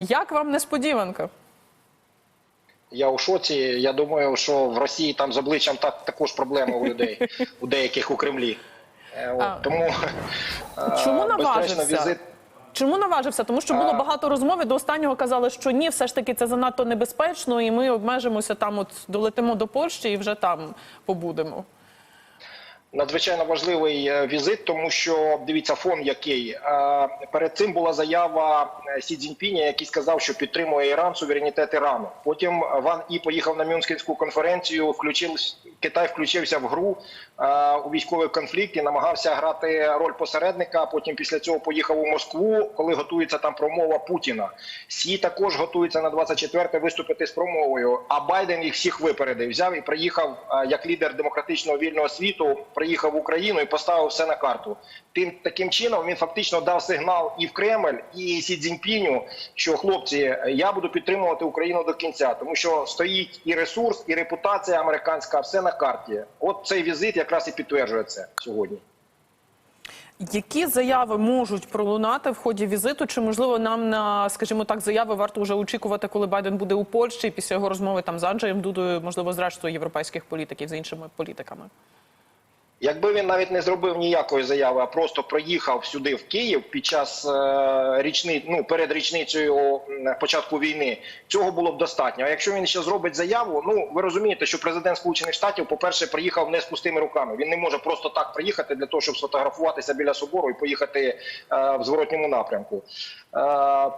Як вам несподіванка? Я у шоці. Я думаю, що в Росії там з обличчям так також проблеми у людей, у деяких у Кремлі. Е, от, тому е, Чому наважився? візит. Чому наважився? Тому що було А. багато розмов і до останнього казали, що ні, все ж таки це занадто небезпечно, і ми обмежимося там, от долетимо до Польщі і вже там побудемо. Надзвичайно важливий е, візит, тому що дивіться фон, який Е, перед цим була заява е, Сі Цзіньпіня, який сказав, що підтримує Іран, суверенітет Ірану. Потім Ван І поїхав на Мюнхенську конференцію. Включив Китай включився в гру у військовий конфлікт і намагався грати роль посередника. Потім після цього поїхав у Москву, коли готується там промова Путіна. Сі також готується на 24-те виступити з промовою. А Байден їх всіх випередив. Взяв і приїхав як лідер демократичного вільного світу. Приїхав в Україну і поставив все на карту. Тим таким чином він фактично дав сигнал і в Кремль, і Сі Цзіньпіню, що хлопці, я буду підтримувати Україну до кінця, тому що стоїть і ресурс, і репутація американська, все на карті. От цей візит якраз і підтверджує це сьогодні. Які заяви можуть пролунати в ході візиту? Чи можливо нам на, скажімо так, заяви варто вже очікувати, коли Байден буде у Польщі після його розмови там з Анджеєм Дудою, можливо, зрештою європейських політиків з іншими політиками? Якби він навіть не зробив ніякої заяви, а просто приїхав сюди в Київ під час е, річни, ну перед річницею початку війни, цього було б достатньо. А якщо він ще зробить заяву, ну ви розумієте, що президент Сполучених Штатів, по-перше, приїхав не з пустими руками. Він не може просто так приїхати для того, щоб сфотографуватися біля собору і поїхати е, в зворотньому напрямку. Е,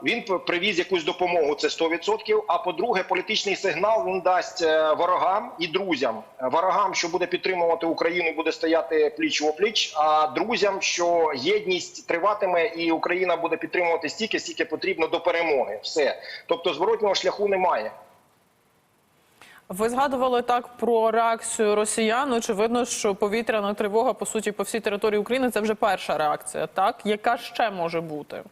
він привіз якусь допомогу, це 100%. А по-друге, політичний сигнал він дасть е, ворогам і друзям. Ворогам, що буде підтримувати Україну, і буде стояти пліч в пліч. А друзям, що єдність триватиме, і Україна буде підтримувати стільки, скільки потрібно до перемоги. Все, тобто зворотнього шляху немає. Ви згадували так про реакцію росіян. Очевидно, що повітряна тривога по суті по всій території України це вже перша реакція. Так яка ще може бути?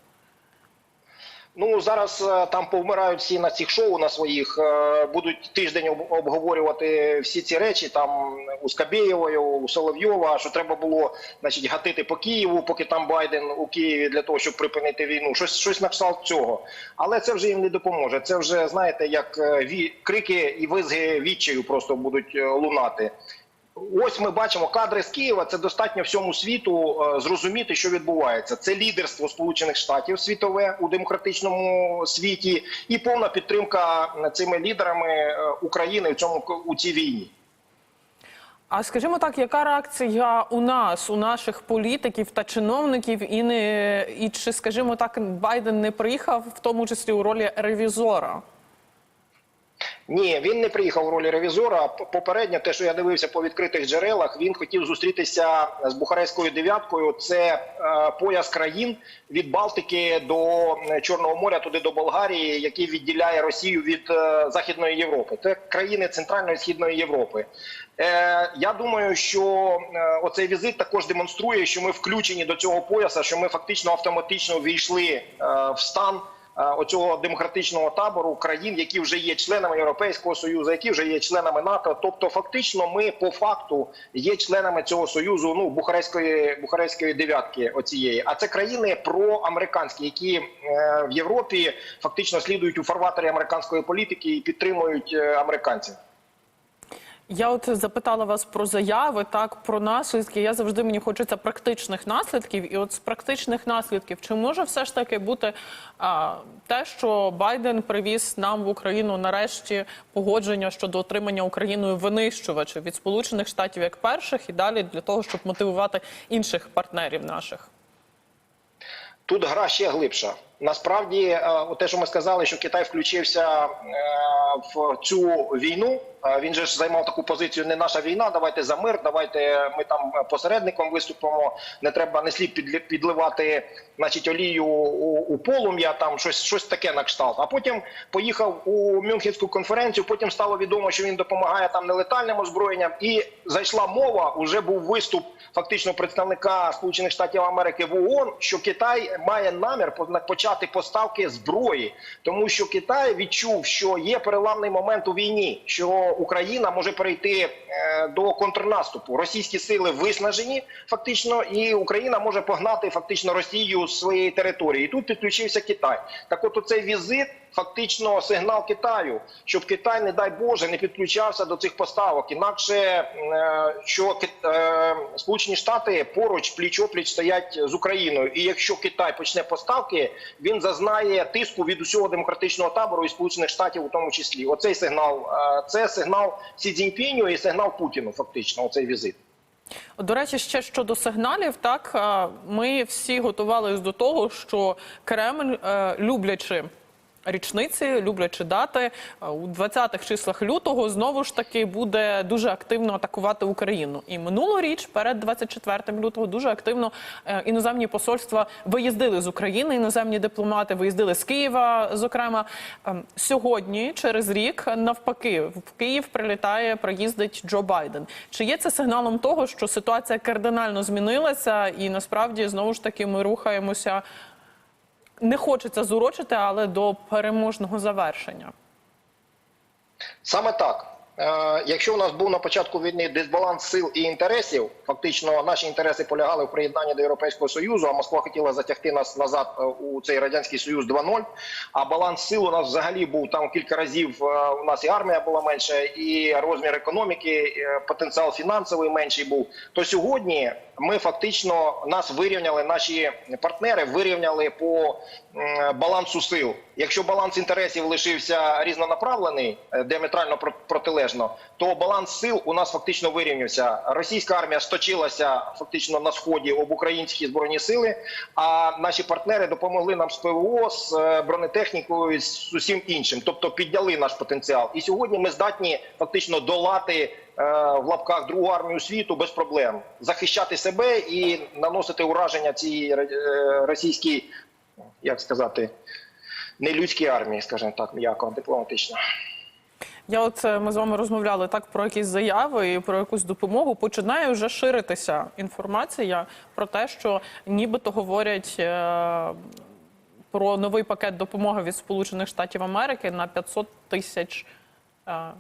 Ну зараз е, там повмирають всі на цих шоу на своїх. е, Будуть тиждень об- обговорювати всі ці речі. Там у Скабєєвої, у Соловйова, що треба було значить гатити по Києву, поки там Байден у Києві для того, щоб припинити війну. Щось щось на кшталт цього. Але це вже їм не допоможе. Це вже знаєте, як е, ві... крики і визги відчаю просто будуть лунати. Ось ми бачимо кадри з Києва. Це достатньо всьому світу е, зрозуміти, що відбувається. Це лідерство Сполучених Штатів світове у демократичному світі, і повна підтримка цими лідерами е, України в цьому у цій війні. А скажімо так, яка реакція у нас, у наших політиків та чиновників, і не і чи, скажімо так, Байден не приїхав в тому числі у ролі ревізора? Ні, він не приїхав у ролі ревізора. Попередньо, те, що я дивився по відкритих джерелах, він хотів зустрітися з Бухарестською дев'яткою. Це е, пояс країн від Балтики до Чорного моря, туди до Болгарії, який відділяє Росію від е, Західної Європи. Це країни Центральної і Східної Європи. Е, я думаю, що оцей візит також демонструє, що ми включені до цього пояса, що ми фактично автоматично війшли в стан оцього демократичного табору країн, які вже є членами Європейського союзу, які вже є членами НАТО. Тобто, фактично, ми по факту є членами цього союзу. Ну Бухарестської Бухарестської дев'ятки. Оцієї, а це країни проамериканські, які е, в Європі фактично слідують у фарватері американської політики і підтримують е, американців. Я от запитала вас про заяви, так про наслідки. Я завжди мені хочеться практичних наслідків. І от з практичних наслідків, чи може все ж таки бути а, те, що Байден привіз нам в Україну нарешті погодження щодо отримання Україною винищувачів від Сполучених Штатів як перших, і далі для того, щоб мотивувати інших партнерів наших? Тут гра ще глибша. Насправді, е, те, що ми сказали, що Китай включився е, в цю війну. е, Він же ж займав таку позицію: не наша війна, давайте за мир, давайте ми там посередником виступимо. Не треба не слід підливати, значить, олію у, у полум'я, там щось, щось таке на кшталт. А потім поїхав у Мюнхенську конференцію. Потім стало відомо, що він допомагає там нелетальним озброєнням, і зайшла мова. Уже був виступ фактично представника Сполучених Штатів Америки в ООН, що Китай має намір по- почати поставки зброї, тому що Китай відчув, що є переламний момент у війні, що Україна може перейти е, до контрнаступу. Російські сили виснажені фактично, і Україна може погнати фактично Росію з своєї території. І тут підключився Китай. Так, от оцей візит фактично сигнал Китаю, щоб Китай, не дай Боже, не підключався до цих поставок. Інакше е, що е, Сполучені Штати поруч пліч-опліч стоять з Україною. І якщо Китай почне поставки, він зазнає тиску від усього демократичного табору і Сполучених Штатів у тому числі. Оцей сигнал е, це сигнал Сі Цзіньпіню і сигнал Путіну. Фактично, оцей візит. До речі, ще щодо сигналів, так ми всі готувалися до того, що Кремль, е, люблячи річниці, люблячи дати, е, у 20-х числах лютого знову ж таки буде дуже активно атакувати Україну. І минулоріч, перед 24 лютого, дуже активно е, іноземні посольства виїздили з України. Іноземні дипломати виїздили з Києва. Зокрема, Ем, сьогодні, через рік, навпаки, в Київ прилітає, приїздить Джо Байден. Чи є це сигналом того, що ситуація кардинально змінилася, і насправді знову ж таки ми рухаємося? Не хочеться зурочити, але до переможного завершення. Саме так. Е, Якщо у нас був на початку війни дисбаланс сил і інтересів, фактично наші інтереси полягали в приєднанні до Європейського Союзу, а Москва хотіла затягти нас назад е, у цей радянський союз 2.0, А баланс сил у нас взагалі був там кілька разів. е, У нас і армія була менша, і розмір економіки, потенціал фінансовий менший був. То сьогодні ми фактично нас вирівняли, наші партнери вирівняли по балансу сил. Якщо баланс інтересів лишився різнонаправлений, е, діаметрально про- протилежно, то баланс сил у нас фактично вирівнявся. Російська армія сточилася фактично на сході об українські збройні сили. А наші партнери допомогли нам з ПВО, з е, бронетехнікою, з усім іншим, тобто підняли наш потенціал. І сьогодні ми здатні фактично долати е, в лапках другу армію світу без проблем, захищати себе і наносити ураження цій російській, як сказати, нелюдській армії, скажімо так, м'яко дипломатично. Я от е, ми з вами розмовляли так про якісь заяви і про якусь допомогу. Починає вже ширитися інформація про те, що нібито говорять е, про новий пакет допомоги від Сполучених Штатів Америки на 500 тисяч. е,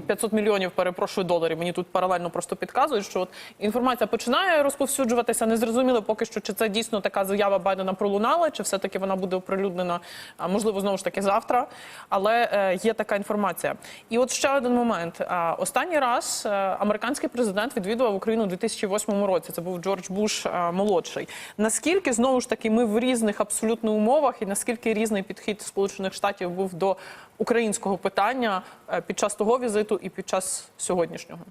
500 мільйонів, перепрошую, доларів. Мені тут паралельно просто підказують, що от інформація починає розповсюджуватися. Не зрозуміло поки що, чи це дійсно така заява Байдена пролунала, чи все-таки вона буде оприлюднена, можливо, знову ж таки завтра. Але е, є така інформація. І от ще один момент. Останній раз е, американський президент відвідував Україну у 2008 році. Це був Джордж Буш е, молодший. Наскільки знову ж таки ми в різних абсолютно умовах, і наскільки різний підхід Сполучених Штатів був до українського питання е, під час того візиту і під час сьогоднішнього?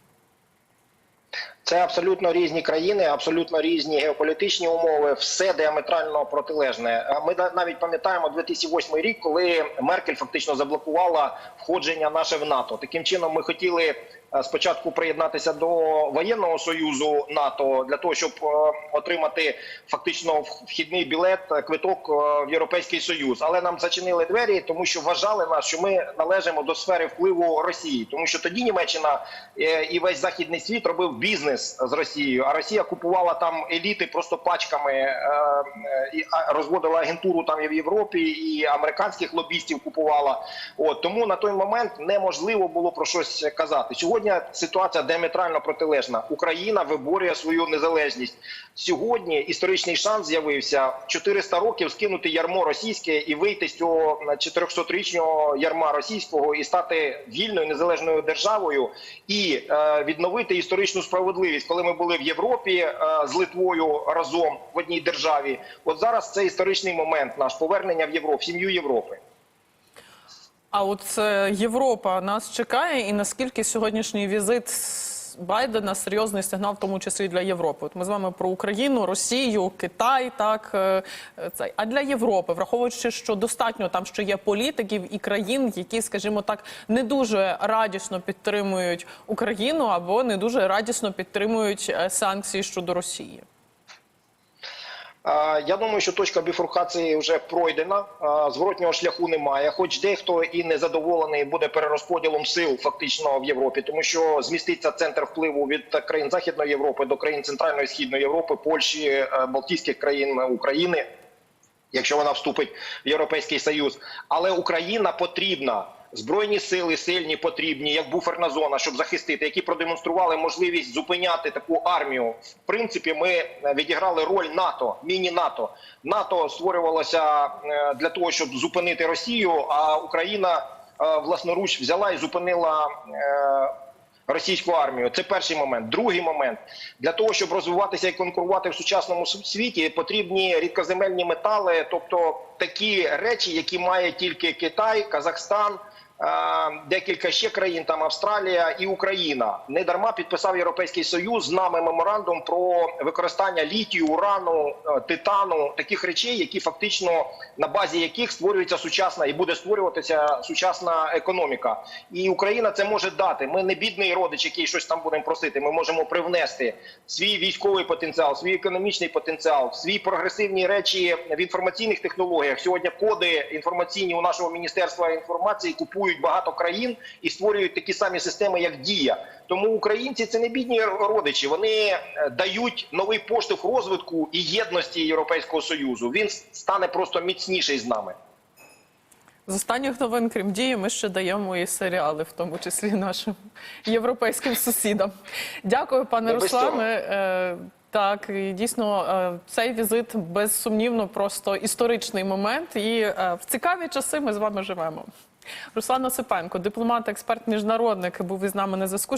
Це абсолютно різні країни, абсолютно різні геополітичні умови, все діаметрально протилежне. Ми навіть пам'ятаємо 2008 рік, коли Меркель фактично заблокувала входження наше в НАТО. Таким чином, ми хотіли спочатку приєднатися до воєнного союзу НАТО для того, щоб е, отримати фактично вхідний білет, е, квиток е, в Європейський Союз. Але нам зачинили двері, тому що вважали нас, що ми належимо до сфери впливу Росії, тому що тоді Німеччина е, і весь західний світ робив бізнес з Росією, а Росія купувала там еліти просто пачками е, е, і розводила агентуру там і в Європі, і американських лобістів купувала. От тому на той момент неможливо було про щось казати. Сьогодні ситуація діаметрально протилежна. Україна виборює свою незалежність. Сьогодні історичний шанс з'явився 400 років скинути ярмо російське і вийти з цього 400-річного ярма російського і стати вільною незалежною державою і е, відновити історичну справедливість, коли ми були в Європі е, з Литвою разом в одній державі. От зараз це історичний момент наш повернення в Європу, в сім'ю Європи. А от е, Європа нас чекає, і наскільки сьогоднішній візит Байдена серйозний сигнал, в тому числі для Європи. От ми з вами про Україну, Росію, Китай, так е, е. А для Європи, враховуючи, що достатньо там ще є політиків і країн, які, скажімо так, не дуже радісно підтримують Україну або не дуже радісно підтримують е, санкції щодо Росії. Я думаю, що точка біфуркації вже пройдена. Зворотнього шляху немає. Хоч дехто і не задоволений буде перерозподілом сил фактично в Європі, тому що зміститься центр впливу від країн Західної Європи до країн Центральної Східної Європи, Польщі, е, Балтійських країн України. Якщо вона вступить в Європейський Союз, але Україна потрібна збройні сили сильні, потрібні, як буферна зона, щоб захистити, які продемонстрували можливість зупиняти таку армію. В принципі, ми е, відіграли роль НАТО, міні-НАТО. НАТО створювалося е, для того, щоб зупинити Росію, а Україна е, власноруч взяла і зупинила. Російську армію це перший момент. Другий момент для того, щоб розвиватися і конкурувати в сучасному світі, потрібні рідкоземельні метали, тобто такі речі, які має тільки Китай, Казахстан. Е, Декілька ще країн, там Австралія і Україна, не дарма підписав Європейський Союз з нами меморандум про використання літію, урану, е, титану, таких речей, які фактично на базі яких створюється сучасна і буде створюватися сучасна економіка. І Україна це може дати. Ми не бідний родич, який щось там будемо просити. Ми можемо привнести свій військовий потенціал, свій економічний потенціал, свої прогресивні речі в інформаційних технологіях. Сьогодні коди інформаційні у нашого міністерства інформації купують багато країн і створюють такі самі системи, як дія. Тому українці це не бідні родичі. Вони е, дають новий поштовх розвитку і єдності Європейського союзу. Він стане просто міцніший з нами. З останніх новин, крім дії, ми ще даємо і серіали, в тому числі нашим європейським сусідам. Дякую, пане Руслане. Е, Так, і дійсно, е, цей візит безсумнівно просто історичний момент. І в цікаві часи ми з вами живемо. Руслан Осипенко, дипломат, експерт, міжнародник, був із нами на зв'язку.